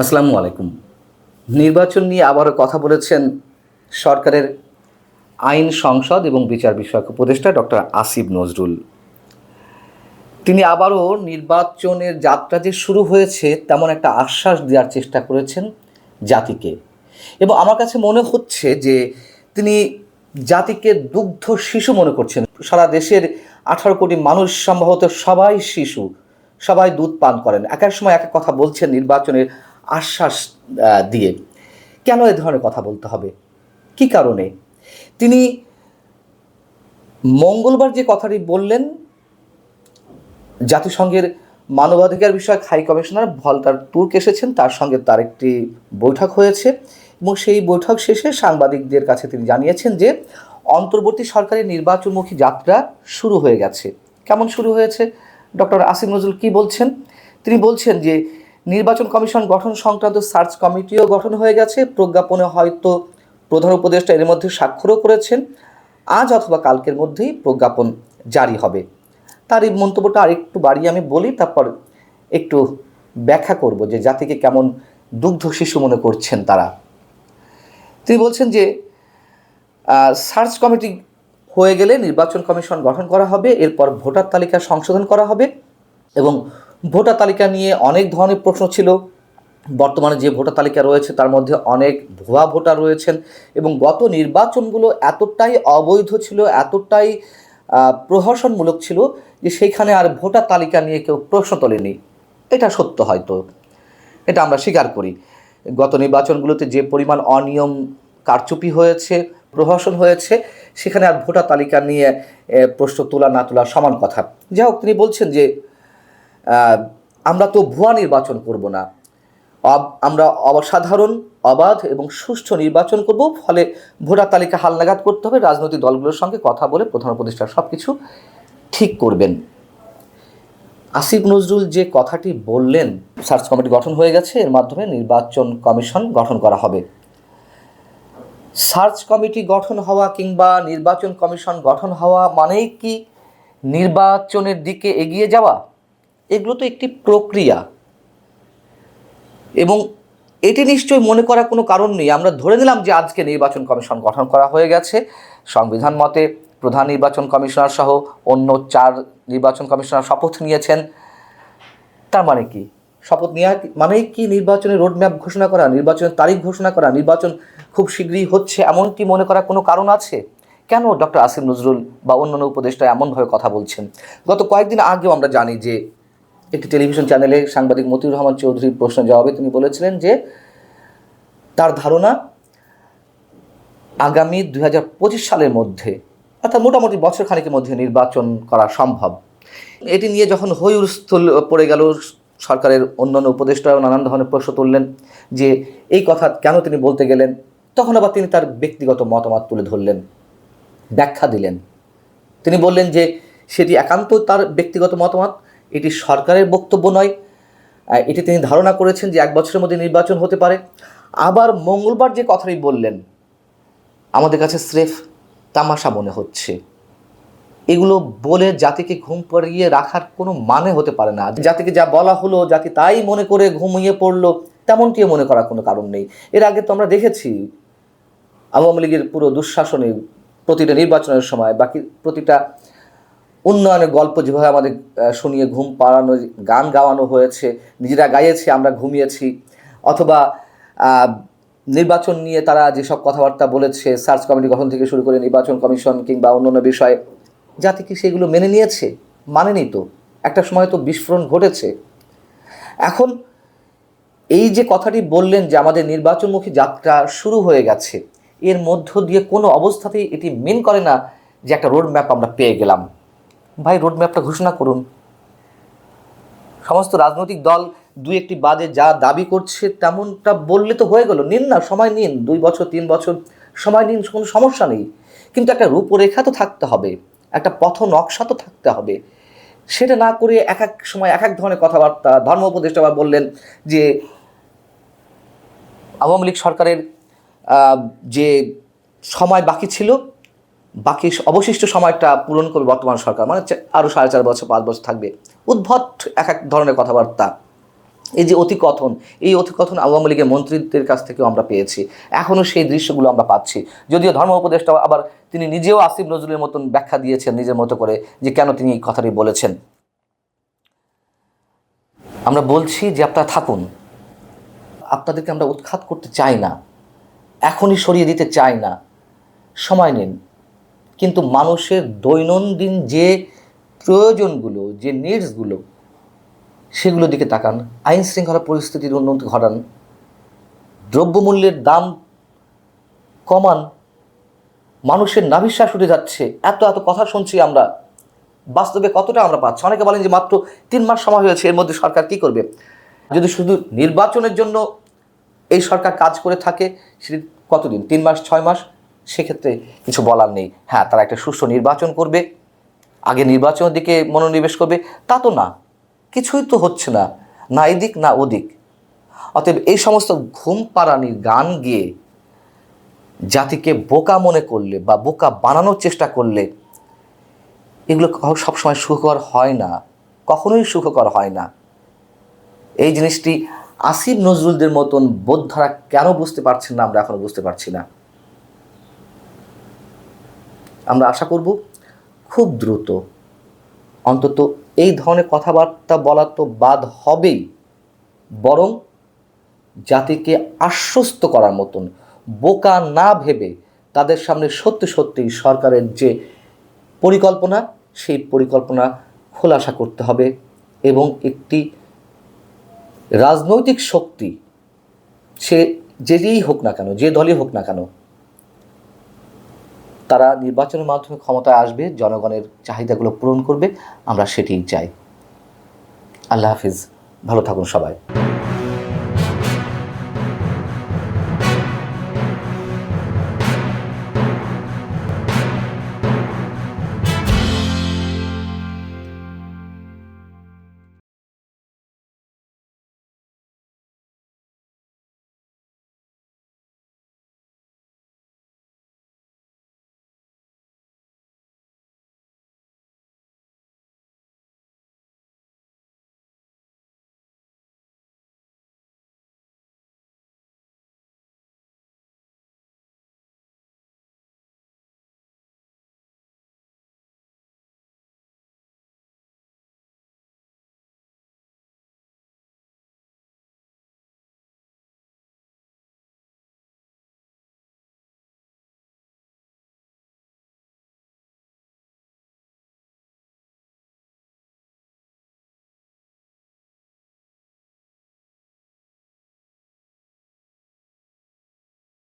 আসসালামু আলাইকুম। নির্বাচন নিয়ে আবারও কথা বলেছেন সরকারের আইন সংসদ এবং বিচার বিষয়ক উপদেষ্টা ডক্টর আসিফ নজরুল। তিনি আবারও নির্বাচনের যাত্রা যে শুরু হয়েছে তেমন একটা আশ্বাস দেওয়ার চেষ্টা করেছেন জাতিকে। এবং আমার কাছে মনে হচ্ছে যে তিনি জাতিকে দুগ্ধ শিশু মনে করছেন। সারা দেশের আঠারো কোটি মানুষ সম্ভবত সবাই শিশু, সবাই দুধ পান করেন। এক সময় এক কথা বলছেন নির্বাচনের আশ্বাস দিয়ে কেন এ ধরনের কথা বলতে হবে? কি কারণে? তিনি মঙ্গলবার যে কথাটি বললেন, জাতিসংঘের মানবাধিকার বিষয়ক হাই কমিশনার ভলটার তুর্ক এসেছেন, তার সঙ্গে তার একটি বৈঠক হয়েছে এবং সেই বৈঠক শেষে সাংবাদিকদের কাছে তিনি জানিয়েছেন যে, অন্তর্বর্তী সরকারের নির্বাচনমুখী যাত্রা শুরু হয়ে গেছে। কেমন শুরু হয়েছে? ডক্টর আসিম নজরুল কি বলছেন? তিনি বলছেন যে নির্বাচন কমিশন গঠন সংক্রান্ত সার্চ কমিটিও গঠন হয়ে গেছে। প্রজ্ঞাপনে হয়তো প্রধান উপদেষ্টা এর মধ্যে স্বাক্ষরও করেছেন। আজ অথবা কালকের মধ্যেই প্রজ্ঞাপন জারি হবে। তার এই মন্তব্যটা আরেকটু বাড়িয়ে আমি বলি, তারপর একটু ব্যাখ্যা করব যে জাতিকে কেমন দুগ্ধ শিশু মনে করছেন তারা। তিনি বলছেন যে সার্চ কমিটি হয়ে গেলে নির্বাচন কমিশন গঠন করা হবে, এরপর ভোটার তালিকা সংশোধন করা হবে এবং ভোটার তালিকা নিয়ে অনেক ধরনের প্রশ্ন ছিল। বর্তমানে যে ভোটার তালিকা রয়েছে, তার মধ্যে অনেক ভুয়া ভোটার রয়েছেন এবং গত নির্বাচনগুলো এতটাই অবৈধ ছিল, এতটাই প্রহসনমূলক ছিল যে সেইখানে আর ভোটার তালিকা নিয়ে কেউ প্রশ্ন তোলেনি। এটা সত্য হয়তো। এটা আমরা স্বীকার করি। গত নির্বাচনগুলোতে যে পরিমাণ অনিয়ম, কারচুপি হয়েছে, প্রহসন হয়েছে, সেখানে আর ভোটার তালিকা নিয়ে প্রশ্ন তোলা না তোলা সমান কথা। যাই হোক, তিনি বলছেন যে আমরা তো ভুয়া নির্বাচন করব না। আমরা অসাধারণ, অবাধ এবং সুষ্ঠু নির্বাচন করব, ফলে ভোটার তালিকা হালনাগাদ করতে হবে, রাজনৈতিক দলগুলোর সঙ্গে কথা বলে প্রধান উপদেষ্টা সব কিছু ঠিক করবেন। আসিফ নজরুল যে কথাটি বললেন, সার্চ কমিটি গঠন হয়ে গেছে, এর মাধ্যমে নির্বাচন কমিশন গঠন করা হবে। সার্চ কমিটি গঠন হওয়া কিংবা নির্বাচন কমিশন গঠন হওয়া মানেই কি নির্বাচনের দিকে এগিয়ে যাওয়া? এগুলো তো একটি প্রক্রিয়া। এবং এটি নিশ্চয়ই মনে করার কোনো কারণ নেই। আমরা ধরে নিলাম যে আজকে নির্বাচন কমিশন গঠন করা হয়ে গেছে। সংবিধান মতে প্রধান নির্বাচন কমিশনার সহ অন্য চার নির্বাচন কমিশনার শপথ নিয়েছেন। তার মানে কি? শপথ নেওয়া মানেই কি নির্বাচনের রোডম্যাপ ঘোষণা করা, নির্বাচনের তারিখ ঘোষণা করা, নির্বাচন খুব শীঘ্রই হচ্ছে এমন কি মনে করার কোনো কারণ আছে? কেন ডক্টর আসিম নজরুল বা অন্যান্য উপদেষ্টা এমনভাবে কথা বলছেন? গত কয়েকদিন আগেও আমরা জানি যে একটি টেলিভিশন চ্যানেলে সাংবাদিক মতিউর রহমান চৌধুরীর প্রশ্ন জবাবে তিনি বলেছিলেন যে, তার ধারণা আগামী দু হাজার পঁচিশ সালের মধ্যে, অর্থাৎ মোটামুটি বছর খানেকের মধ্যে নির্বাচন করা সম্ভব। এটি নিয়ে যখন হৈস্থল পড়ে গেল, সরকারের অন্যান্য উপদেষ্টাও নানান ধরনের প্রশ্ন তুললেন যে, এই কথা কেন তিনি বলতে গেলেন? তখন আবার তিনি তার ব্যক্তিগত মতামত তুলে ধরলেন, ব্যাখ্যা দিলেন। তিনি বললেন যে, সেটি একান্ত তার ব্যক্তিগত মতামত এটি সরকারের বক্তব্য নয়। এটি তিনি ধারণা করেছেন যে এক বছরের মধ্যে নির্বাচন হতে পারে। আবার মঙ্গলবার যে কথাটি বললেন, আমাদের কাছে স্রেফ তামাশা মনে হচ্ছে। এগুলো বলে জাতিকে ঘুম পাড়িয়ে রাখার কোনো মানে হতে পারে না। জাতিকে যা বলা হলো, জাতি তাই মনে করে ঘুমিয়ে পড়ল, তেমনটিও মনে করার কোনো কারণ নেই। এর আগে তো আমরা দেখেছি, আওয়ামী লীগের পুরো দুঃশাসনে প্রতিটা নির্বাচনের সময় বাকি প্রতিটা উন্নয়নের গল্প যেভাবে আমাদের শুনিয়ে ঘুম পাড়ানো, গান গাওয়ানো হয়েছে, নিজেরা গাইয়েছি, আমরা ঘুমিয়েছি, অথবা নির্বাচন নিয়ে তারা যেসব কথাবার্তা বলেছে, সার্চ কমিটি গঠন থেকে শুরু করে নির্বাচন কমিশন কিংবা অন্যান্য বিষয়ে, জাতি কি সেগুলো মেনে নিয়েছে? মানেনি তো। একটা সময় তো বিস্ফোরণ ঘটেছে। এখন, এই যে কথাটি বললেন যে আমাদের নির্বাচনমুখী যাত্রা শুরু হয়ে গেছে, এর মধ্য দিয়ে কোনো অবস্থাতেই এটি মেন করে না যে একটা রোড ম্যাপ আমরা পেয়ে গেলাম। ভাই রোড ম্যাপটা ঘোষণা করুন। সমস্ত রাজনৈতিক দল দুই একটি বাদে যা দাবি করছে তেমনটা বললে তো হয়ে গেল। নিন না, সময় নিন। দুই বছর, তিন বছর, সময় নিন, কোনো সমস্যা নেই। কিন্তু একটা রূপরেখা তো থাকতে হবে। একটা পথ নকশা তো থাকতে হবে। সেটা না করে এক এক সময় এক এক ধরনের কথাবার্তা, ধর্ম উপদেষ্টা আবার বললেন যে, আওয়ামী লীগ সরকারের যে সময় বাকি ছিল বাকি অবশিষ্ট সময়টা পূরণ করবে বর্তমান সরকার মানে আরও সাড়ে চার বছর, পাঁচ বছর থাকবে। উদ্ভট এক এক ধরনের কথাবার্তা। এই যে অতিকথন, এই অতিকথন আওয়ামী লীগের মন্ত্রীদের কাছ থেকেও আমরা পেয়েছি। এখনও সেই দৃশ্যগুলো আমরা পাচ্ছি। যদিও ধর্ম উপদেষ্টা আবার তিনি নিজেও আসিফ নজরুলের মতন ব্যাখ্যা দিয়েছেন নিজের মতো করে, যে কেন তিনি এই কথাটি বলেছেন। আমরা বলছি যে আপনারা থাকুন। আপনাদেরকে আমরা উৎখাত করতে চাই না। এখনই সরিয়ে দিতে চাই না। সময় নিন। কিন্তু মানুষের দৈনন্দিন যে প্রয়োজনগুলো, যে নিডসগুলো সেগুলোর দিকে তাকান। আইন শৃঙ্খলা পরিস্থিতির উন্নতি ঘটান। দ্রব্যমূল্যের দাম কমান। মানুষের নাভিশ্বাস উঠে যাচ্ছে। এত এত কথা শুনছি আমরা। বাস্তবে কতটা আমরা পাচ্ছি? অনেকে বলেন যে মাত্র তিন মাস সময় হয়েছে, এর মধ্যে সরকার কি করবে? যদি শুধু নির্বাচনের জন্য এই সরকার কাজ করে থাকে, সেটি কতদিন? তিন মাস, ছয় মাস? সেক্ষেত্রে কিছু বলার নেই। হ্যাঁ তারা একটা সুষ্ঠু নির্বাচন করবে, আগে নির্বাচনের দিকে মনোনিবেশ করবে, তা তো না। কিছুই তো হচ্ছে না না এদিক, না ওদিক। অতএব এই সমস্ত ঘুম পাড়ানির গান গিয়ে জাতিকে বোকা মনে করলে বা বোকা বানানোর চেষ্টা করলে, এগুলো সবসময় সুখকর হয় না, কখনোই সুখকর হয় না। এই জিনিসটি আসিফ নজরুলদের মতন বোদ্ধারা কেন বুঝতে পারছেন না, আমরা এখনও বুঝতে পারছি না। আমরা আশা করব খুব দ্রুত। অন্তত এই ধরনের কথাবার্তা বলা তো বাদ হবেই। বরং জাতিকে আশ্বস্ত করার মতন, বোকা না ভেবে তাদের সামনে সত্যি সত্যি সরকারের যে পরিকল্পনা, সেই পরিকল্পনা খোলাসা করতে হবে এবং একটি রাজনৈতিক শক্তি, সে যে যেই হোক না কেন, যে দলই হোক না কেন তারা নির্বাচনের মাধ্যমে ক্ষমতায় আসবে, জনগণের চাহিদাগুলো পূরণ করবে, আমরা সেটিই চাই। আল্লাহ হাফিজ, ভালো থাকুন সবাই।